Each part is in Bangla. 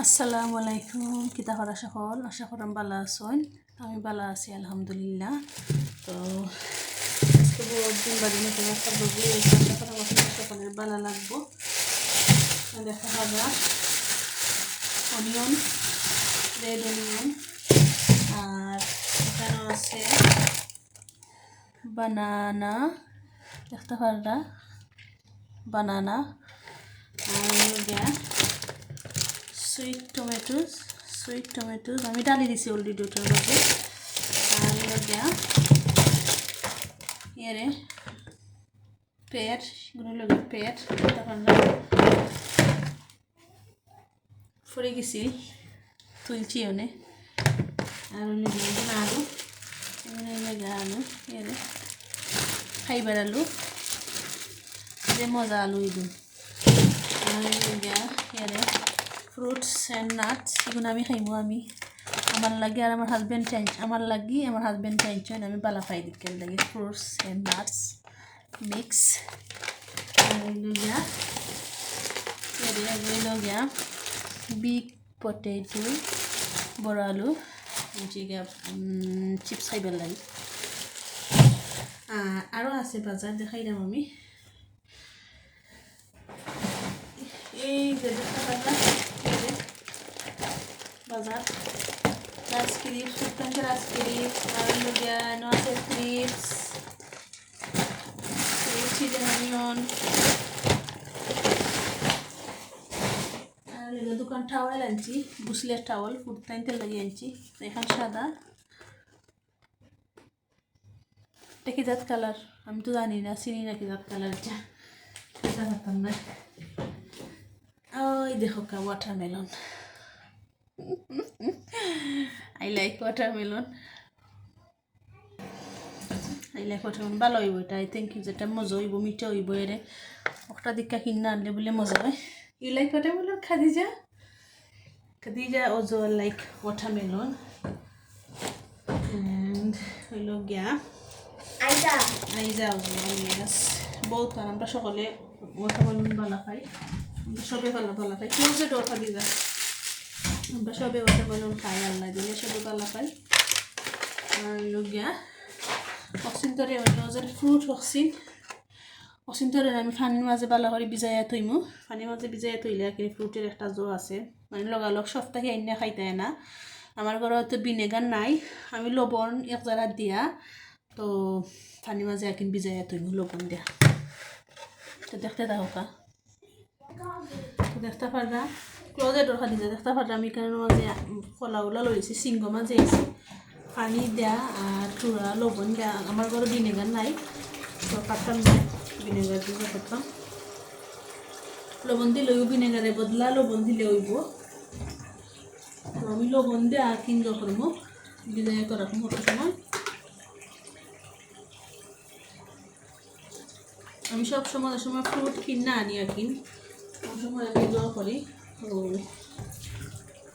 আসসালামু আলাইকুম। কিতা করা? সকল আশা করাম বালা আছেন আমি বালা আছি, আলহামদুলিল্লাহ। তো, আজকে দিন নতুন একটা বগি আশা করাম আপনার সকলের বালা লাগবো। দেখা হবে। অনিয়ন রেড অনিয়ন আর এখানে আছে বানানা দেখতে পাররা বানানা আর সুইট টমেটোস সুইট টমেটোস আমি ডালি দিছি অলরেডি ওটার মধ্যে। আর এবার দেয়া ইয়ারে পেটগুলো লগে পেট তখন ফুরে গেছি, তুলছি ওনে আর ওনে দিয়ে আলু এখানে লেগে আলু, ইয়ারে খাইবার আলু। যে মজা আলু ইদুন আর লেগে ইয়ারে ফ্রুটস অ্যান্ড নাটস এগুলো আমি খাইমো, আমি আমার লাগে আর আমার হাজব্যান্ড টেন আমার লাগি, আমার হাজব্যান্ড টেনশন আমি বালা খাই দিতে লাগে? Fruits and nuts mix big potato বড় আলু চিপস খাইবার লাগে। আরও আছে বাজার দেখাই দাম আমি। এই যে দেখা বাজার। রাইস ক্রিপস সুতান্ত রাইস ক্রিপস আছে ক্রিপস চিকেন অনিয়ন আর এগুলো দোকান টাওয়াল আনছি, বুসলের টাওয়াল ফুটতাইতে লাগিয়ে আনছি, এখান সাদা। এটা কি জাত কালার আমি তো জানি না, চিনি না কি জাত কালার এটা জানতাম না। ওই দেখো কা watermelon I like watermelon I like watermelon ভালো হইব এটা আই থিঙ্ক যেটা মজা হইব মিঠা হইব এরে একটা দিকা কিনা আনলে বলে মজা হয়। You like watermelon Khadija? Khadija ওজো like watermelon and হইল গিয়া আইজা। আইজা ওজো ইয়েস বহুত কারণ আমরা সকলে ওয়াটারমেলন ভালো খাই। সবে ভালো ভালো খাই। ক্লোজে ডোর খাদিজা? আমরা সবে ওয়াটারমেলন খাই আল্লাহ দিলে, সবে ভালো খাই আর লগিয়া অন্য যে ফ্রুট অক্সিন অচিন্তরে আমি ফানির মাঝে বালা করে বিজাইয়া থইমু। ফানির মাঝে বিজাইয়া থইলে আর ফ্রুটের একটা জো আছে। মানে লগালগ সপ্তাহে আইনা খাইতে না। আমার ঘরে হয়তো ভিনেগার নাই। আমি লবণ এক জায়গা দিয়া, তো ফানির মাঝে একদিন বিজাইয়া থইমু লবণ দিয়া। তো দেখতে থাকো কা। তো দেখতে পারবা? ক্লোজেট রখা দিছে। দেখতে পারবা আমি কেন মাঝে কলা ওলা লইছি সিংহ মাঝে আইছি পানি দেয়া আর চূড়া লবণ দেয়া আমার ঘরে ভিনেগার নাই। তো পারতাম না ভিনেগার দিয়ে করতাম লবণ দিলেও ভিনেগারে বদলা, লবণ দিলে হইব তো আমি লবণ দেয়া কিনব করব বিদায় করা মতো সময় আমি সব সময় সময় ফ্রুট কিনা, আনি আর কিন সময় আমি দোয়া করি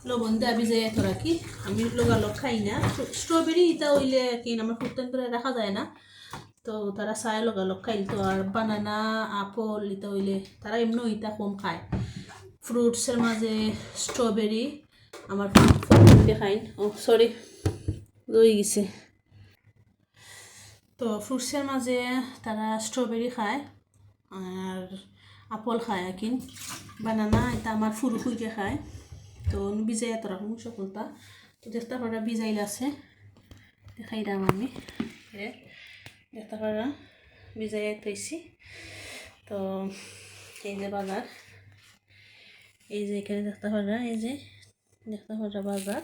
লবণ দেওয়া ভিজাই এত রাখি আমি লোগালগ খাই না। স্ট্রবেরি ইটা হইলে কি আমার ফুটতেন করে রাখা যায় না। তো তারা চায় লগালগ খাইল তো আর বানানা, আপল ইটা হইলে তারা এমনি ইটা কম খায়। ফ্রুটসের মাঝে স্ট্রবেরি আমার দেখাইন ও সরি রয়ে গেছে। তো ফ্রুটসের মাঝে তারা স্ট্রবেরি খায়। আপল খায় কিন বানানা এটা আমার ফুরু ফুইকে খায়। তো বিজাই এত রকম সকলটা তো দেখতে পারা বিজাইল আছে। দেখাই দাম আমি। দেখতে পারা বিজাই থইছি। তো এই যে বাজার। এই যে এখানে দেখতে পারা, এই যে দেখতে পারা বাজার।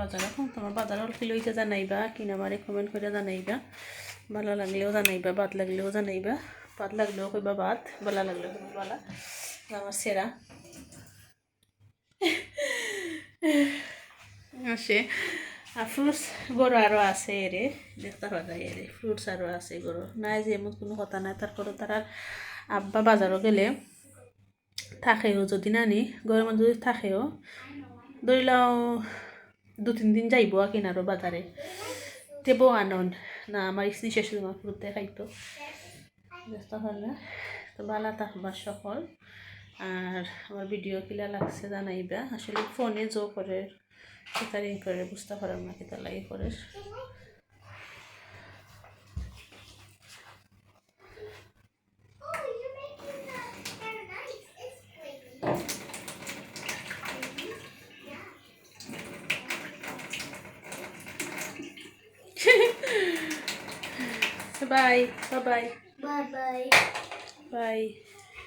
বাজার এখন তোমার বাজার অল্প লইতে জানাইবা, কিনা মারে কমেন্ট করে জানাইবা। ভালো লাগলেও জানাইবা, বাদ লাগলেও জানাইবা। বাদ লাগলেও কইবা বাদ ভালো লাগলেও কইবা বালা। আমার সেরা। আসে। আর ফ্রুটস গরু আরও আছে এরে, দেখতে পাওয়া যায় এরে। ফ্রুটস আরও আছে গরু। নাই যে এমন কোনো কথা নাই তারপরে তারা আব্বা বাজারও গেলে থাকেও, যদি নানি গরুর যদি থাকেও, ধরিলাও দু তিন দিন যাইব কিনারও বাজারে। তেবো আনন। না, আমার স্ত্রী শেষে ফ্রুট খাইতো ব্যস্ত হলে তো ভালো থাকবার সকল। আর আমার ভিডিও কিলা লাগছে জানাইবা। আসলে ফোনে জো করে রেকর্ডিং করে বুঝতে পারাম না কিতা লাগে করে। Oh, you're making Bye-bye. Bye.